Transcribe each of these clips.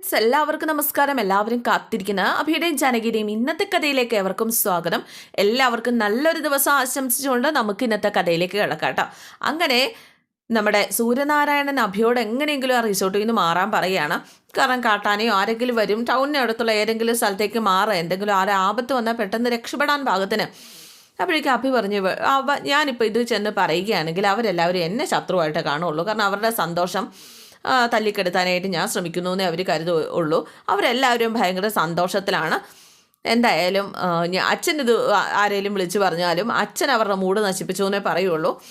എല്ലാവർക്കും നമസ്കാരം. എല്ലാവരും കാത്തിരിക്കുന്ന. അഭിയുടെയും ജാനകിയുടെയും ഇന്നത്തെ കഥയിലേക്ക് എവർക്കും സ്വാഗതം. എല്ലാവർക്കും നല്ലൊരു ദിവസം ആശംസിച്ചുകൊണ്ട് നമുക്ക് ഇന്നത്തെ കഥയിലേക്ക് കിടക്കാം കേട്ടോ. അങ്ങനെ നമ്മുടെ സൂര്യനാരായണൻ അഭിയോട് എങ്ങനെയെങ്കിലും ആ റിസോർട്ടിൽ നിന്ന് മാറാൻ പറയുകയാണ്. കാരണം കാട്ടാനെയോ ആരെങ്കിലും വരും ടൗണിന് അടുത്തുള്ള ഏതെങ്കിലും സ്ഥലത്തേക്ക് മാറുക എന്തെങ്കിലും ആരെ ആപത്ത് വന്നാൽ പെട്ടെന്ന് രക്ഷപ്പെടാൻ ഭാഗത്തിന് അപ്പോഴേക്കും അഭി പറഞ്ഞു "വ- അവ ഞാനിപ്പോൾ ഇത് ചെന്ന് പറയുകയാണെങ്കിൽ അവരെല്ലാവരും എന്നെ ശത്രുവായിട്ട് കാണുള്ളൂ. കാരണം അവരുടെ സന്തോഷം തല്ലിക്കെടുത്താനായിട്ട് ഞാൻ ശ്രമിക്കുന്നു എന്നേ അവർ കരുതുള്ളൂ അവരെല്ലാവരും ഭയങ്കര സന്തോഷത്തിലാണ്. എന്തായാലും അച്ഛൻ ഇത് ആ- ആരേലും വിളിച്ചു പറഞ്ഞാലും അച്ഛൻ അവരുടെ മൂഡ് നശിപ്പിച്ചു എന്നേ പറയുള്ളൂ.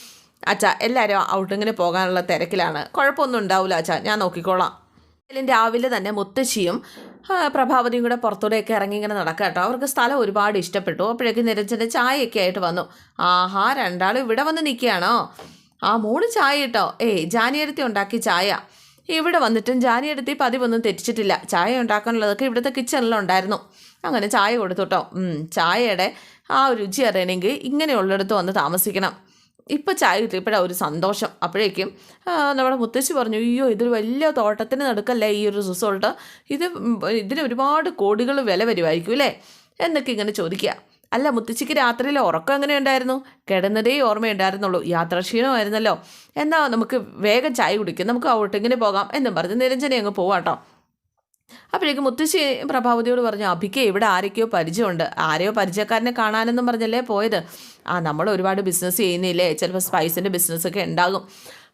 അച്ഛ എല്ലാവരും ഔട്ടിങ്ങിന് പോകാനുള്ള തിരക്കിലാണ്. കുഴപ്പമൊന്നും ഉണ്ടാവില്ല അച്ഛാ. ഞാൻ നോക്കിക്കോളാം. എന്തായാലും രാവിലെ തന്നെ മുത്തശ്ശിയും പ്രഭാവതിയും കൂടെ പുറത്തൂടെയൊക്കെ ഇറങ്ങി ഇങ്ങനെ നടക്കുക കേട്ടോ. അവർക്ക് സ്ഥലം ഒരുപാട് ഇഷ്ടപ്പെട്ടു. അപ്പോഴേക്കും നിരഞ്ജന്റെ ചായയൊക്കെ ആയിട്ട് വന്നു. ആഹാ രണ്ടാളും ഇവിടെ വന്ന് നിൽക്കുകയാണോ? ആ മോൾ ചായ കേട്ടോ ഏയ് ജാനിയടുത്തി ഉണ്ടാക്കി ചായ. ഇവിടെ വന്നിട്ടും ജാനിയടുത്തി പതിവൊന്നും തെറ്റിച്ചിട്ടില്ല. ചായ ഉണ്ടാക്കാനുള്ളതൊക്കെ ഇവിടുത്തെ കിച്ചണിലുണ്ടായിരുന്നു അങ്ങനെ ചായ കൊടുത്തു കേട്ടോ ഉം, ചായയുടെ ആ രുചി അറിയണമെങ്കിൽ ഇങ്ങനെയുള്ളിടത്ത് വന്ന് താമസിക്കണം. ഇപ്പം ചായ കിട്ടിയപ്പോഴാണ് ഒരു സന്തോഷം. അപ്പോഴേക്കും നമ്മുടെ മുത്തശ്ശി പറഞ്ഞു അയ്യോ ഇതൊരു വലിയ തോട്ടത്തിന് നടുക്കല്ലേ ഈ ഒരു റിസോർട്ട് ഇത് ഇതിന് ഒരുപാട് കോടികൾ വില വരുമായിരിക്കും അല്ലേ? എന്നൊക്കെ ഇങ്ങനെ ചോദിക്കുക. അല്ല മുത്തശ്ശിക്ക് രാത്രിയിൽ ഉറക്കം എങ്ങനെ ഉണ്ടായിരുന്നു കിടന്നതേ ഓർമ്മയുണ്ടായിരുന്നുള്ളൂ. യാത്രാക്ഷീണമായിരുന്നല്ലോ എന്നാൽ നമുക്ക് വേഗം ചായ കുടിക്കാം. നമുക്ക് ഔട്ടിങ്ങിന് പോകാം എന്നും പറഞ്ഞ് നിരഞ്ജനെ അങ്ങ് പോവാട്ടോ. അപ്പോഴേക്കും മുത്തശ്ശി പ്രഭാവതിയോട് പറഞ്ഞു അഭിക്ക് ഇവിടെ ആരൊക്കെയോ പരിചയമുണ്ട്. ആരെയോ പരിചയക്കാരനെ കാണാനെന്നും പറഞ്ഞല്ലേ പോയത്? ആ നമ്മൾ ഒരുപാട് ബിസിനസ് ചെയ്യുന്നില്ലേ? ചിലപ്പോൾ സ്പൈസിന്റെ ബിസിനസ്സൊക്കെ ഉണ്ടാകും.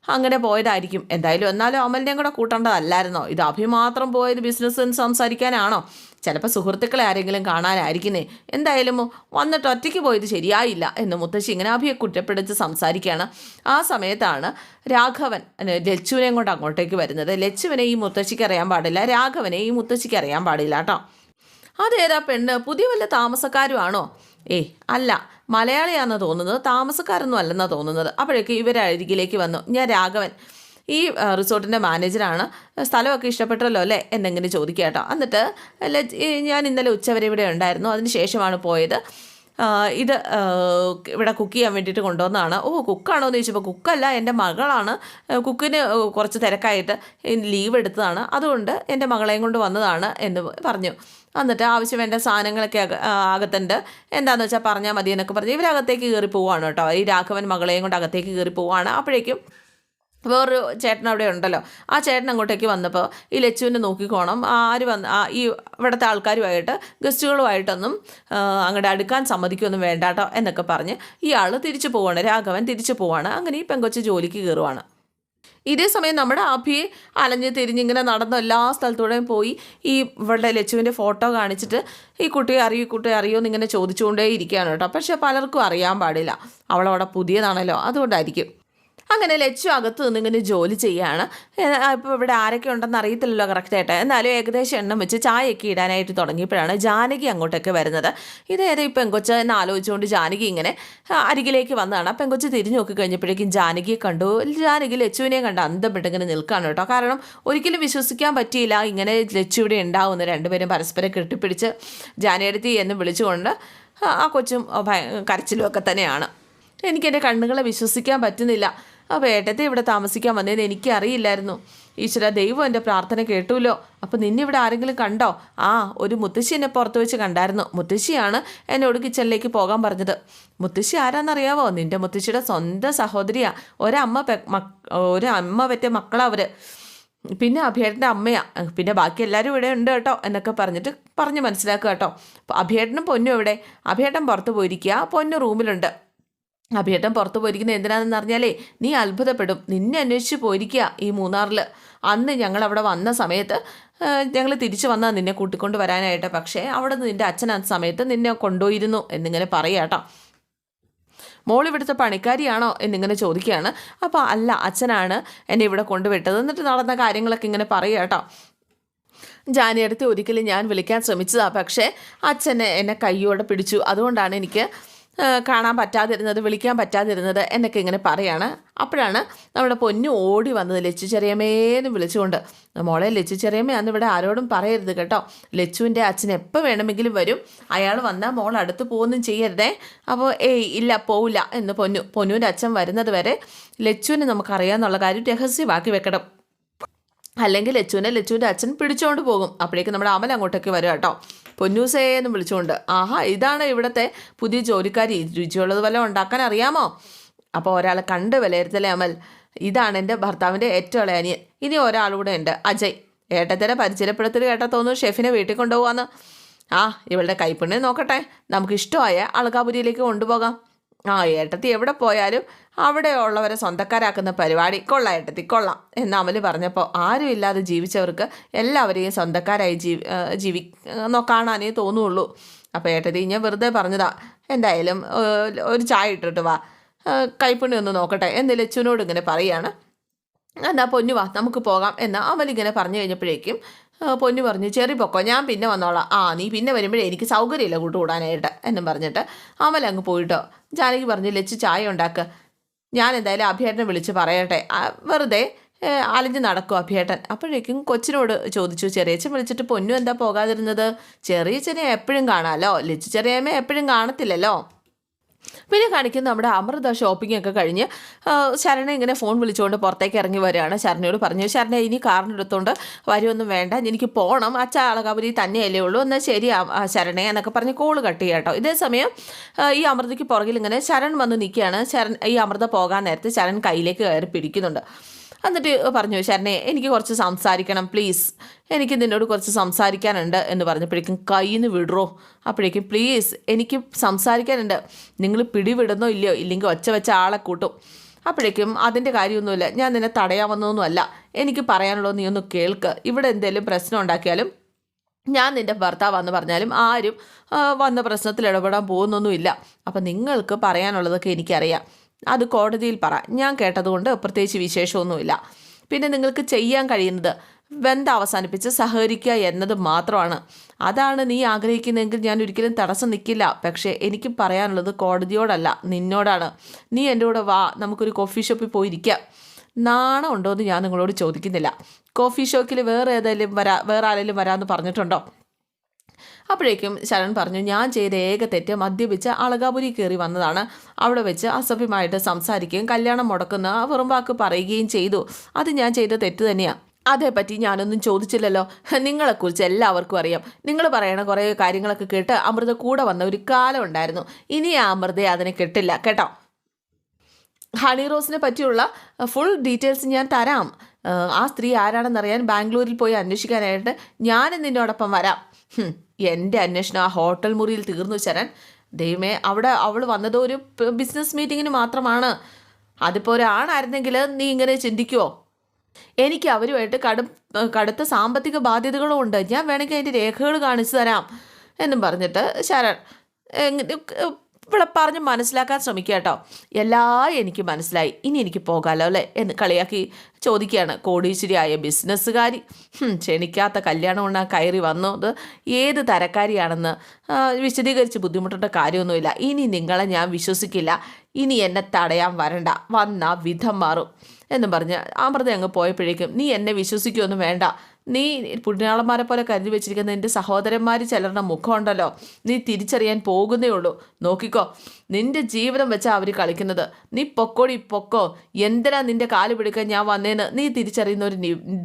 അങ്ങനെ പോയതായിരിക്കും. എന്തായാലും എന്നാലും അമലിനെയും കൂടെ കൂട്ടേണ്ടതല്ലായിരുന്നോ? ഇത് അഭി മാത്രം പോയത് ബിസിനസ് സംസാരിക്കാനാണോ? ചിലപ്പോൾ സുഹൃത്തുക്കളെ ആരെങ്കിലും കാണാനായിരിക്കുന്നേ. എന്തായാലും വന്നിട്ട് ഒറ്റയ്ക്ക് പോയത് ശരിയായില്ല എന്ന് മുത്തശ്ശി ഇങ്ങനെ അഭിയെ കുറ്റപ്പെടുത്തി സംസാരിക്കുകയാണ്. ആ സമയത്താണ് രാഘവൻ ലച്ചുവിനെയും കൊണ്ട് അങ്ങോട്ടേക്ക് വരുന്നത്. ലച്ചുവിനെ ഈ മുത്തശ്ശിക്ക് അറിയാൻ പാടില്ല. രാഘവനെ ഈ മുത്തശ്ശിക്ക് അറിയാൻ പാടില്ല കേട്ടോ. അതേതാ പെണ്ണ്? പുതിയ വല്ല താമസക്കാരുമാണോ? ഏയ് അല്ല. മലയാളിയാണെന്ന് തോന്നുന്നത് താമസക്കാരൊന്നും അല്ലെന്നാണ് തോന്നുന്നത്. അപ്പോഴേക്കും ഇവരെ അരികിലേക്ക് വന്നു. ഞാൻ രാഘവൻ ഈ റിസോർട്ടിന്റെ മാനേജറാണ്. സ്ഥലമൊക്കെ ഇഷ്ടപ്പെട്ടല്ലോ അല്ലേ? എന്നെങ്ങനെ ചോദിക്കുക കേട്ടോ എന്നിട്ട് ഞാൻ ഇന്നലെ ഉച്ചവരെ ഇവിടെ ഉണ്ടായിരുന്നു. അതിന് ശേഷമാണ് പോയത്. ഇത് ഇവിടെ കുക്ക് ചെയ്യാൻ വേണ്ടിയിട്ട് കൊണ്ടുവന്നതാണ്. ഓ കുക്കാണോ എന്ന് ചോദിച്ചപ്പോൾ കുക്കല്ല എന്റെ മകളാണ്. കുക്കിന് കുറച്ച് തിരക്കായിട്ട് ലീവ് എടുത്തതാണ്. അതുകൊണ്ട് എന്റെ മകളെയും കൊണ്ട് വന്നതാണ് എന്ന് പറഞ്ഞു. എന്നിട്ട് ആവശ്യം വേണ്ട സാധനങ്ങളൊക്കെ അകത്തുണ്ട്. എന്താണെന്ന് വെച്ചാൽ പറഞ്ഞാൽ മതി എന്നൊക്കെ പറഞ്ഞ്. ഇവരകത്തേക്ക് കയറി പോവാണ് കേട്ടോ. ഈ രാഘവൻ മകളെയും കൊണ്ട് അകത്തേക്ക് കയറി പോവാണ്. അപ്പോഴേക്കും വേറൊരു ചേട്ടൻ അവിടെ ഉണ്ടല്ലോ. ആ ചേട്ടൻ അങ്ങോട്ടേക്ക് വന്നപ്പോൾ ഈ ലച്ചുവിനെ നോക്കിക്കോണം. ആര് വന്ന് ഈ ഇവിടുത്തെ ആൾക്കാരുമായിട്ട് ഗസ്റ്റുകളുമായിട്ടൊന്നും അങ്ങോട്ട് അടുക്കാൻ സമ്മതിക്കൊന്നും വേണ്ട കേട്ടോ എന്നൊക്കെ പറഞ്ഞ് ഇയാൾ തിരിച്ചു പോവാണ്. രാഘവൻ തിരിച്ചു പോവാണ്. അങ്ങനെ ഈ പെങ്കൊച്ച് ജോലിക്ക് കയറുവാണ്. ഇതേ സമയം നമ്മുടെ അഭി അലഞ്ഞ് തിരിഞ്ഞിങ്ങനെ നടന്ന എല്ലാ സ്ഥലത്തൂടെയും പോയി ഈ ഇവളുടെ ലച്ചുവിന്റെ ഫോട്ടോ കാണിച്ചിട്ട് ഈ കുട്ടിയെ അറിയൂ ഈ കുട്ടിയെ അറിയോ എന്നിങ്ങനെ ചോദിച്ചുകൊണ്ടേ ഇരിക്കുകയാണ് കേട്ടോ. പക്ഷേ പലർക്കും അറിയാൻ പാടില്ല. അവളവിടെ പുതിയതാണല്ലോ. അതുകൊണ്ടായിരിക്കും. അങ്ങനെ ലച്ചു അകത്ത് നിന്ന് ഇങ്ങനെ ജോലി ചെയ്യുകയാണ് ഇപ്പോൾ ഇവിടെ ആരൊക്കെ ഉണ്ടെന്ന് അറിയത്തില്ലല്ലോ കറക്റ്റായിട്ട് എന്നാലും ഏകദേശം എണ്ണം വെച്ച് ചായയൊക്കെ ഇടാനായിട്ട് തുടങ്ങിയപ്പോഴാണ് ജാനകി അങ്ങോട്ടൊക്കെ വരുന്നത്. ഇതേത് ഈ പെങ്കൊച്ച എന്ന് ആലോചിച്ചുകൊണ്ട് ജാനകി ഇങ്ങനെ അരികിലേക്ക് വന്നതാണ്. പെങ്കൊച്ച് തിരിഞ്ഞു നോക്കി കഴിഞ്ഞപ്പോഴേക്കും ജാനകിയെ കണ്ടു. ജാനകി ലച്ചുവിനെ കണ്ട് അന്തപ്പെട്ട് ഇങ്ങനെ നിൽക്കുകയാണ് കേട്ടോ. കാരണം ഒരിക്കലും വിശ്വസിക്കാൻ പറ്റിയില്ല. ഇങ്ങനെ ലച്ചു ഇവിടെ ഉണ്ടാവുന്ന രണ്ടുപേരും പരസ്പരം കെട്ടിപ്പിടിച്ച് ജാനയെടുത്തി എന്ന് വിളിച്ചുകൊണ്ട് ആ കൊച്ചും കരച്ചിലും ഒക്കെ തന്നെയാണ്. എനിക്ക് എന്റെ കണ്ണുകളെ വിശ്വസിക്കാൻ പറ്റുന്നില്ല. അപ്പോൾ ഏട്ടത്തെ ഇവിടെ താമസിക്കാൻ വന്നതെന്ന് എനിക്ക് അറിയില്ലായിരുന്നു ഈശ്വര ദൈവം എന്റെ പ്രാർത്ഥന കേട്ടുല്ലോ അപ്പോൾ നിന്നെ ഇവിടെ ആരെങ്കിലും കണ്ടോ? ആ ഒരു മുത്തശ്ശി എന്നെ പുറത്ത് വെച്ച് കണ്ടായിരുന്നു. മുത്തശ്ശിയാണ് എന്നോട് കിച്ചണിലേക്ക് പോകാൻ പറഞ്ഞത്. മുത്തശ്ശി ആരാന്നറിയാവോ? നിന്റെ മുത്തശ്ശിയുടെ സ്വന്തം സഹോദരിയാ. ഒരമ്മ ഒരു അമ്മ പറ്റിയ മക്കളാ അവർ പിന്നെ അഭിയേട്ടന്റെ അമ്മയാ. പിന്നെ ബാക്കി എല്ലാവരും ഇവിടെ ഉണ്ട് കേട്ടോ എന്നൊക്കെ പറഞ്ഞിട്ട് പറഞ്ഞ് മനസ്സിലാക്കുക കേട്ടോ. അഭിയേട്ടനും പൊന്നും എവിടെ? അഭിയേട്ടൻ പുറത്ത് പോയിരിക്കുക. പൊന്നു റൂമിലുണ്ട്. അഭിയേട്ടൻ പുറത്തു പോയിരിക്കുന്നത് എന്തിനാണെന്ന് അറിഞ്ഞാലേ നീ അത്ഭുതപ്പെടും. നിന്നെ അന്വേഷിച്ച് പോയിരിക്കുക ഈ മൂന്നാറിൽ അന്ന് ഞങ്ങൾ അവിടെ വന്ന സമയത്ത് ഞങ്ങൾ തിരിച്ചു വന്നാൽ നിന്നെ കൂട്ടിക്കൊണ്ട് വരാനായിട്ട്. പക്ഷേ അവിടെ നിന്റെ അച്ഛൻ ആ സമയത്ത് നിന്നെ കൊണ്ടുപോയിരുന്നു എന്നിങ്ങനെ പറയാട്ടോ മോൾ ഇവിടുത്തെ പണിക്കാരിയാണോ എന്നിങ്ങനെ ചോദിക്കുകയാണ്. അപ്പോൾ അല്ല അച്ഛനാണ് എന്നെ ഇവിടെ കൊണ്ടുവിട്ടത്. എന്നിട്ട് നടന്ന കാര്യങ്ങളൊക്കെ ഇങ്ങനെ പറയാട്ടോ ജാനിയടുത്ത് ഒരിക്കലും ഞാൻ വിളിക്കാൻ ശ്രമിച്ചതാണ് പക്ഷേ അച്ഛനെ എന്നെ കൈയോടെ പിടിച്ചു. അതുകൊണ്ടാണ് എനിക്ക് കാണാൻ പറ്റാതിരുന്നത് വിളിക്കാൻ പറ്റാതിരുന്നത് എന്നൊക്കെ ഇങ്ങനെ പറയാണ്. അപ്പോഴാണ് നമ്മുടെ പൊന്നു ഓടി വന്നത് ലച്ചു ചെറിയമ്മേന്ന് വിളിച്ചുകൊണ്ട്. മോളെ ലച്ചു ചെറിയമ്മയാന്ന് ഇവിടെ ആരോടും പറയരുത് കേട്ടോ. ലച്ചുവിന്റെ അച്ഛൻ എപ്പോൾ വേണമെങ്കിലും വരും. അയാൾ വന്നാൽ മോൾ അടുത്ത് പോകുന്നും ചെയ്യരുതേ. അപ്പോൾ ഏയ് ഇല്ല പോവില്ല എന്ന് പൊന്നു പൊന്നുവിന്റെ അച്ഛൻ വരുന്നത് വരെ ലച്ചുവിനെ നമുക്കറിയാമെന്നുള്ള കാര്യം രഹസ്യമാക്കി വെക്കണം. അല്ലെങ്കിൽ ലച്ചുവിനെ ലച്ചുവിന്റെ അച്ഛൻ പിടിച്ചുകൊണ്ട് പോകും. അപ്പോഴേക്ക് നമ്മുടെ അമൽ അങ്ങോട്ടേക്ക് വരും കേട്ടോ. പൊന്നൂസേ എന്ന് വിളിച്ചുകൊണ്ട് ആഹാ ഇതാണ് ഇവിടുത്തെ പുതിയ ജോലിക്കാരി. രുചിയുള്ളത് വല്ല ഉണ്ടാക്കാൻ അറിയാമോ? അപ്പോൾ ഒരാളെ കണ്ട് വിലയിരുത്തലേ അമൽ ഇതാണ് എന്റെ ഭർത്താവിന്റെ ഏറ്റവും ഇളയ അനിയൻ. ഇനി ഒരാളൂടെ ഉണ്ട് അജയ്. ഏട്ടത്തിന്റെ പരിചയപ്പെടുത്തൽ കേട്ടാ തോന്നുന്നു ഷെഫിനെ വീട്ടിൽ കൊണ്ടുപോകാമെന്ന് ആ ഇവളുടെ കൈപ്പുണ്യം നോക്കട്ടെ. നമുക്ക് ഇഷ്ടമായ അളകാപുരിയിലേക്ക് കൊണ്ടുപോകാം. ആ ഏട്ടത്തി എവിടെ പോയാലും അവിടെ ഉള്ളവരെ സ്വന്തക്കാരാക്കുന്ന പരിപാടി. കൊള്ളാം ഏട്ടത്തി കൊള്ളാം എന്ന് അമൽ പറഞ്ഞപ്പോൾ ആരും ഇല്ലാതെ ജീവിച്ചവർക്ക് എല്ലാവരെയും സ്വന്തക്കാരായി ജീവി ജീവി കാണാനേ തോന്നുള്ളൂ. അപ്പോൾ ഏട്ടത്തി ഞാൻ വെറുതെ പറഞ്ഞതാ എന്തായാലും ഒരു ചായ ഇട്ടിട്ട് വാ. കൈപ്പുണ്ണി ഒന്ന് നോക്കട്ടെ. എന്ന് ലച്ചുവിനോട് ഇങ്ങനെ പറയാണ്. എന്നാൽ പൊന്നു വാ നമുക്ക് പോകാം. എന്ന് അമലിങ്ങനെ പറഞ്ഞു കഴിഞ്ഞപ്പോഴേക്കും പൊന്നു പറഞ്ഞു ചെറി പൊക്കോ ഞാൻ പിന്നെ വന്നോളാം. ആ നീ പിന്നെ വരുമ്പോഴേ എനിക്ക് സൗകര്യമില്ല കൂട്ടുകൂടാനായിട്ട് എന്നും പറഞ്ഞിട്ട് അമൽ അങ്ങ് പോയിട്ടോ. ജാനകി പറഞ്ഞു ലച്ച് ചായ ഉണ്ടാക്കുക ഞാൻ എന്തായാലും അഭിയേട്ടനെ വിളിച്ച് പറയട്ടെ. വെറുതെ അലഞ്ഞ് നടക്കും അഭിയേട്ടൻ. അപ്പോഴേക്കും കൊച്ചിനോട് ചോദിച്ചു ചെറിയച്ചൻ വിളിച്ചിട്ട് പൊന്നു എന്താ പോകാതിരുന്നത്? ചെറിയച്ചനെ എപ്പോഴും കാണാമല്ലോ ലച്ചു ചെറിയമ്മ എപ്പോഴും കാണത്തില്ലല്ലോ? പിന്നെ കാണിക്കുന്ന നമ്മുടെ അമൃത ഷോപ്പിംഗ് ഒക്കെ കഴിഞ്ഞ് ശരണ ഇങ്ങനെ ഫോൺ വിളിച്ചുകൊണ്ട് പുറത്തേക്ക് ഇറങ്ങി വരികയാണ് ശരണയോട് പറഞ്ഞു ശരണ ഇനി കാറിനെടുത്തോണ്ട് വരുമൊന്നും വേണ്ട. എനിക്ക് പോകണം അച്ഛ അളകാപുരി തന്നെയല്ലേ ഉള്ളൂ. എന്നാൽ ശരി ശരണേ എന്നൊക്കെ പറഞ്ഞ് കോൾ കട്ട് ചെയ്യാം കേട്ടോ. ഇതേ സമയം ഈ അമൃതയ്ക്ക് പുറകിൽ ഇങ്ങനെ ശരൺ വന്ന് നിൽക്കുകയാണ്. ശരൺ ഈ അമൃത പോകാൻ നേരത്തെ ശരൺ കയ്യിലേക്ക് കയറി പിടിക്കുന്നുണ്ട്. എന്നിട്ട് പറഞ്ഞു ശരണേ എനിക്ക് കുറച്ച് സംസാരിക്കണം പ്ലീസ് എനിക്ക് നിന്നോട് കുറച്ച് സംസാരിക്കാനുണ്ട് എന്ന് പറഞ്ഞപ്പോഴേക്കും കയ്യിൽ നിന്ന് അപ്പോഴേക്കും പ്ലീസ് എനിക്ക് സംസാരിക്കാനുണ്ട്. നിങ്ങൾ പിടിവിടുന്നോ ഇല്ലയോ? ഇല്ലെങ്കിൽ ഒച്ച വെച്ച ആളെ കൂട്ടും. അപ്പോഴേക്കും അതിന്റെ കാര്യമൊന്നുമില്ല. ഞാൻ നിന്നെ തടയാൻ വന്നതൊന്നുമല്ല. എനിക്ക് പറയാനുള്ളത് നീ ഒന്ന് കേൾക്ക്. ഇവിടെ എന്തെങ്കിലും പ്രശ്നം ഉണ്ടാക്കിയാലും ഞാൻ നിന്റെ ഭർത്താവാന്ന് പറഞ്ഞാലും ആരും വന്ന പ്രശ്നത്തിൽ ഇടപെടാൻ പോകുന്നൊന്നുമില്ല. അപ്പം നിങ്ങൾക്ക് പറയാനുള്ളതൊക്കെ എനിക്കറിയാം. അത് കോടതിയിൽ പറ. ഞാൻ കേട്ടതുകൊണ്ട് പ്രത്യേകിച്ച് വിശേഷമൊന്നുമില്ല. പിന്നെ നിങ്ങൾക്ക് ചെയ്യാൻ കഴിയുന്നത് ബന്ധം അവസാനിപ്പിച്ച് സഹകരിക്കുക എന്നത് മാത്രമാണ്. അതാണ് നീ ആഗ്രഹിക്കുന്നതെങ്കിൽ ഞാൻ ഒരിക്കലും തടസ്സം നിൽക്കില്ല. പക്ഷേ എനിക്ക് പറയാനുള്ളത് കോടതിയോടല്ല നിന്നോടാണ്. നീ എന്റെ കൂടെ വാ നമുക്കൊരു കോഫി ഷോപ്പിൽ പോയിരിക്കാം. നാണം ഉണ്ടോ എന്ന് ഞാൻ നിങ്ങളോട് ചോദിക്കുന്നില്ല. കോഫി ഷോക്കിൽ വേറെ ഏതെങ്കിലും വരാ വേറെ ആരെങ്കിലും വരാമെന്ന് പറഞ്ഞിട്ടുണ്ടോ? അപ്പോഴേക്കും ശരൺ പറഞ്ഞു ഞാൻ ചെയ്ത ഏക തെറ്റ് മദ്യപിച്ച് അളകാപുരി കയറി വന്നതാണ്. അവിടെ വെച്ച് അസഭ്യമായിട്ട് സംസാരിക്കുകയും കല്യാണം മുടക്കുന്ന വെറും വാക്ക് പറയുകയും ചെയ്തു. അത് ഞാൻ ചെയ്ത തെറ്റ് തന്നെയാണ് അതേപ്പറ്റി ഞാനൊന്നും ചോദിച്ചില്ലല്ലോ. നിങ്ങളെക്കുറിച്ച് എല്ലാവർക്കും അറിയാം. നിങ്ങൾ പറയണ കുറേ കാര്യങ്ങളൊക്കെ കേട്ട് അമൃത കൂടെ വന്ന ഒരു കാലം ഉണ്ടായിരുന്നു. ഇനി ആ അമൃതയെ അതിനെ കെട്ടില്ല. കേട്ടോ? ഹണി റോസിനെ പറ്റിയുള്ള ഫുൾ ഡീറ്റെയിൽസ് ഞാൻ തരാം. ആ സ്ത്രീ ആരാണെന്നറിയാൻ ബാംഗ്ലൂരിൽ പോയി അന്വേഷിക്കാനായിട്ട് ഞാനും നിന്നോടൊപ്പം വരാം. എന്റെ അന്വേഷണം ആ ഹോട്ടൽ മുറിയിൽ തീർന്നു ചരൻ ദൈവമേ അവിടെ അവൾ വന്നത് ഒരു ബിസിനസ് മീറ്റിങ്ങിന് മാത്രമാണ്. അതിപ്പോൾ ഒരാണായിരുന്നെങ്കിൽ നീ ഇങ്ങനെ ചിന്തിക്കുമോ എനിക്ക് അവരുമായിട്ട് കടു കടുത്ത സാമ്പത്തിക ബാധ്യതകളും ഉണ്ട്. ഞാൻ വേണമെങ്കിൽ അതിന്റെ രേഖകൾ കാണിച്ചു തരാം എന്നും പറഞ്ഞിട്ട് ശരൺ ഇവിടെ പറഞ്ഞ് മനസ്സിലാക്കാൻ ശ്രമിക്കുക കേട്ടോ. എല്ലാം എനിക്ക് മനസ്സിലായി. ഇനി എനിക്ക് പോകാമല്ലോ അല്ലേ? എന്ന് കളിയാക്കി ചോദിക്കുകയാണ് കോടീശ്വരിയായ ബിസിനസ്സുകാരി. ക്ഷണിക്കാത്ത കല്യാണം ഉണ്ടാ കയറി വന്നത് ഏത് തരക്കാരിയാണെന്ന് വിശദീകരിച്ച് ബുദ്ധിമുട്ടേണ്ട കാര്യമൊന്നുമില്ല. ഇനി നിങ്ങളെ ഞാൻ വിശ്വസിക്കില്ല. ഇനി എന്നെ തടയാൻ വരണ്ട. വന്ന വിധം മാറും. എന്നും പറഞ്ഞ് അമൃത അങ്ങ് പോയപ്പോഴേക്കും നീ എന്നെ വിശ്വസിക്കുമൊന്നും വേണ്ട. നീ പുണ്യാളന്മാരെ പോലെ കരുതി വെച്ചിരിക്കുന്ന നിന്റെ സഹോദരന്മാർ ചിലരുടെ മുഖമുണ്ടല്ലോ. നീ തിരിച്ചറിയാൻ പോകുന്നേ ഉള്ളൂ. നോക്കിക്കോ നിന്റെ ജീവിതം വെച്ചാൽ അവർ കളിക്കുന്നത്. നീ പൊക്കോടി പൊക്കോ. എന്തിനാ നിന്റെ കാൽ പിടിക്കാൻ ഞാൻ വന്നേന്ന്? നീ തിരിച്ചറിയുന്ന ഒരു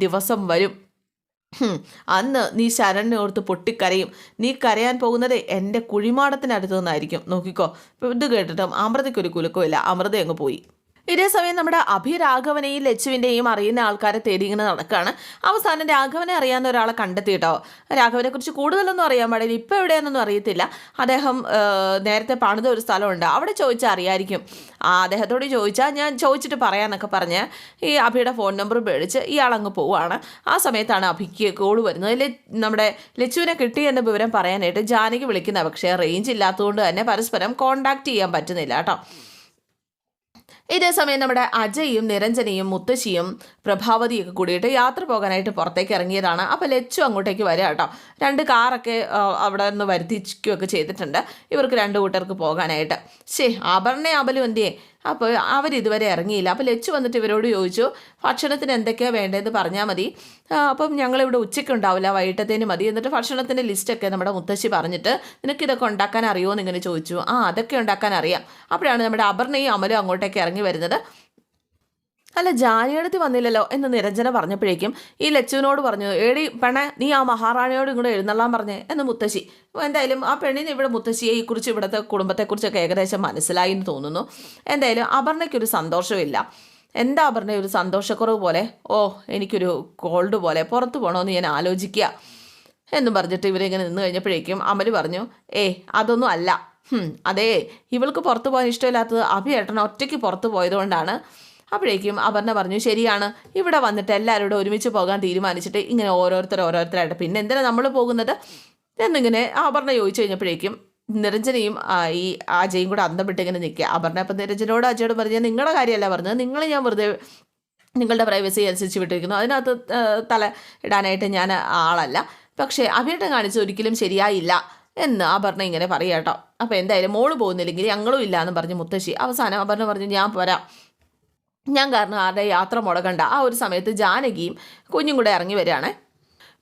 ദിവസം വരും. അന്ന് നീ ശരണിനെ ഓർത്ത് പൊട്ടിക്കരയും. നീ കരയാൻ പോകുന്നത് എന്റെ കുഴിമാടത്തിനടുത്തു നിന്നായിരിക്കും. നോക്കിക്കോ ഇത് കേട്ടിട്ടും അമൃതയ്ക്കൊരു കുലുക്കമില്ല അമൃത അങ്ങ് പോയി. ഇതേ സമയം നമ്മുടെ അഭിരാഘവനെയും ലച്ചുവിന്റെയും അറിയുന്ന ആൾക്കാരെ തേടി ഇങ്ങനെ നടക്കുകയാണ് അവസാനം രാഘവനെ അറിയാവുന്ന ഒരാളെ കണ്ടെത്തിയിട്ടോ രാഘവനെ കുറിച്ച് കൂടുതലൊന്നും അറിയാൻ പാടില്ല. ഇപ്പൊ എവിടെയാണെന്നൊന്നും അറിയത്തില്ല. അദ്ദേഹം നേരത്തെ പണിത ഒരു സ്ഥലമുണ്ട്. അവിടെ ചോദിച്ചാൽ അറിയായിരിക്കും. ആ അദ്ദേഹത്തോട് ചോദിച്ചാൽ ഞാൻ ചോദിച്ചിട്ട് പറയാമെന്നൊക്കെ പറഞ്ഞ് ഈ അഭിയുടെ ഫോൺ നമ്പർ മേടിച്ച് ഇയാളങ്ങ് പോവുകയാണ് ആ സമയത്താണ് അഭിക്ക് കോൾ വരുന്നത്. നമ്മുടെ ലച്ചുവിനെ കിട്ടി എന്ന വിവരം പറയാനായിട്ട് ജാനകി വിളിക്കുന്ന പക്ഷേ റേഞ്ച് ഇല്ലാത്തതുകൊണ്ട് തന്നെ പരസ്പരം കോണ്ടാക്ട് ചെയ്യാൻ പറ്റുന്നില്ല കേട്ടോ. ഇതേ സമയം നമ്മുടെ അജയും നിരഞ്ജനയും മുത്തശ്ശിയും പ്രഭാവതിയൊക്കെ കൂടിയിട്ട് യാത്ര പോകാനായിട്ട് പുറത്തേക്ക് ഇറങ്ങിയതാണ്. അപ്പോൾ ലച്ചു അങ്ങോട്ടേക്ക് വരിക കേട്ടോ. രണ്ട് കാറൊക്കെ അവിടെ നിന്ന് വരുത്തിക്കുകയൊക്കെ ചെയ്തിട്ടുണ്ട്. ഇവർക്ക് രണ്ട് കൂട്ടർക്ക് പോകാനായിട്ട്. ശേ അപർണ അബലും എന്തിയേ? അപ്പോൾ അവരിതുവരെ ഇറങ്ങിയില്ല. അപ്പോൾ ലച്ചു വന്നിട്ട് ഇവരോട് ചോദിച്ചു ഭക്ഷണത്തിന് എന്തൊക്കെയാണ് വേണ്ടതെന്ന് പറഞ്ഞാൽ മതി. അപ്പം ഞങ്ങളിവിടെ ഉച്ചയ്ക്ക് ഉണ്ടാവില്ല വൈകിട്ടത്തേന് മതി. എന്നിട്ട് ഭക്ഷണത്തിന്റെ ലിസ്റ്റൊക്കെ നമ്മുടെ മുത്തശ്ശി പറഞ്ഞിട്ട് നിനക്ക് ഇതൊക്കെ ഉണ്ടാക്കാൻ അറിയുമോ എന്ന് ഇങ്ങനെ ചോദിച്ചു. ആ അതൊക്കെ ഉണ്ടാക്കാൻ അറിയാം. അപ്പോഴാണ് നമ്മുടെ അപർണയും അമലും അങ്ങോട്ടേക്ക് ഇറങ്ങി വരുന്നത്. അല്ല ജാനിയടുത്ത് വന്നില്ലല്ലോ എന്ന് നിരഞ്ജന പറഞ്ഞപ്പോഴേക്കും ഈ ലച്ചുവിനോട് പറഞ്ഞു ഏടി പെണ്ണെ നീ ആ മഹാറാണിയോട് ഇങ്ങോട്ട് എഴുന്നള്ളാൻ പറഞ്ഞേ എന്ന് മുത്തശ്ശി. എന്തായാലും ആ പെണ്ണിന് ഇവിടെ മുത്തശ്ശിയെ ഈ കുറിച്ച് ഇവിടുത്തെ കുടുംബത്തെക്കുറിച്ചൊക്കെ ഏകദേശം മനസ്സിലായി എന്ന് തോന്നുന്നു. എന്തായാലും അപർണയ്ക്കൊരു സന്തോഷമില്ല എന്താ അപർണ ഒരു സന്തോഷക്കുറവ് പോലെ? ഓ എനിക്കൊരു കോൾഡ് പോലെ. പുറത്ത് പോകണമെന്ന് ഞാൻ ആലോചിക്കുക എന്നും പറഞ്ഞിട്ട് ഇവരിങ്ങനെ നിന്ന് കഴിഞ്ഞപ്പോഴേക്കും അമൽ പറഞ്ഞു ഏ അതൊന്നും അല്ല. അതേ ഇവൾക്ക് പുറത്ത് പോകാൻ ഇഷ്ടമില്ലാത്തത് അഭിയേട്ടൻ ഒറ്റയ്ക്ക് പുറത്ത് പോയതുകൊണ്ടാണ്. അപ്പോഴേക്കും അപർണ പറഞ്ഞു ശരിയാണ്. ഇവിടെ വന്നിട്ട് എല്ലാവരോടും ഒരുമിച്ച് പോകാൻ തീരുമാനിച്ചിട്ട് ഇങ്ങനെ ഓരോരുത്തർ ഓരോരുത്തരായിട്ട്. പിന്നെ എന്തിനാണ് നമ്മൾ പോകുന്നത്? എന്നിങ്ങനെ അപർണ ചോദിച്ചു കഴിഞ്ഞപ്പോഴേക്കും നിരഞ്ജനയും ഈ അജയും കൂടെ അന്തം വിട്ട് ഇങ്ങനെ നിൽക്കുക. അപർണ അപ്പം നിരഞ്ജനോട് അജയോട് പറഞ്ഞാൽ നിങ്ങളുടെ കാര്യമല്ല പറഞ്ഞത്. നിങ്ങൾ ഞാൻ വെറുതെ നിങ്ങളുടെ പ്രൈവസി അനുസരിച്ച് വിട്ടിരിക്കുന്നു. അതിനകത്ത് തല ഇടാനായിട്ട് ഞാൻ ആളല്ല. പക്ഷേ അഭിയേട്ടം കാണിച്ച് ഒരിക്കലും ശരിയായില്ല. എന്ന് അപർണ ഇങ്ങനെ പറയാം കേട്ടോ. അപ്പോൾ എന്തായാലും മോൾ പോകുന്നില്ലെങ്കിൽ ഞങ്ങളും ഇല്ല എന്ന് പറഞ്ഞ് മുത്തശ്ശി. അവസാനം അപർണ പറഞ്ഞു ഞാൻ പോരാം. ഞാൻ കാരണം ആരുടെ യാത്ര മുടങ്ങണ്ട. ആ ഒരു സമയത്ത് ജാനകിയും കുഞ്ഞും കൂടെ ഇറങ്ങി വരികയാണ്.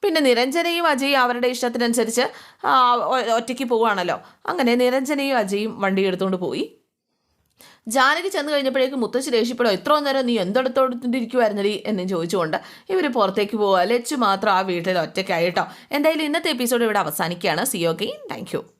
പിന്നെ നിരഞ്ജനയും അജയും അവരുടെ ഇഷ്ടത്തിനനുസരിച്ച് ഒറ്റയ്ക്ക് പോവുകയാണല്ലോ. അങ്ങനെ നിരഞ്ജനയും അജയും വണ്ടി എടുത്തുകൊണ്ട് പോയി. ജാനകി ചെന്ന് കഴിഞ്ഞപ്പോഴേക്കും മുത്തശ്ശി ദേഷ്യപ്പെടും ഇത്ര നേരം നീ എന്തെടുത്തോടുത്തിരിക്കുമായിരുന്നടി എന്ന് ചോദിച്ചുകൊണ്ട് ഇവർ പുറത്തേക്ക് പോവുക ലച്ചു മാത്രം ആ വീട്ടിൽ ഒറ്റയ്ക്കായിട്ടോ എന്തായാലും ഇന്നത്തെ എപ്പിസോഡ് ഇവിടെ അവസാനിക്കുകയാണ്. C okay thank you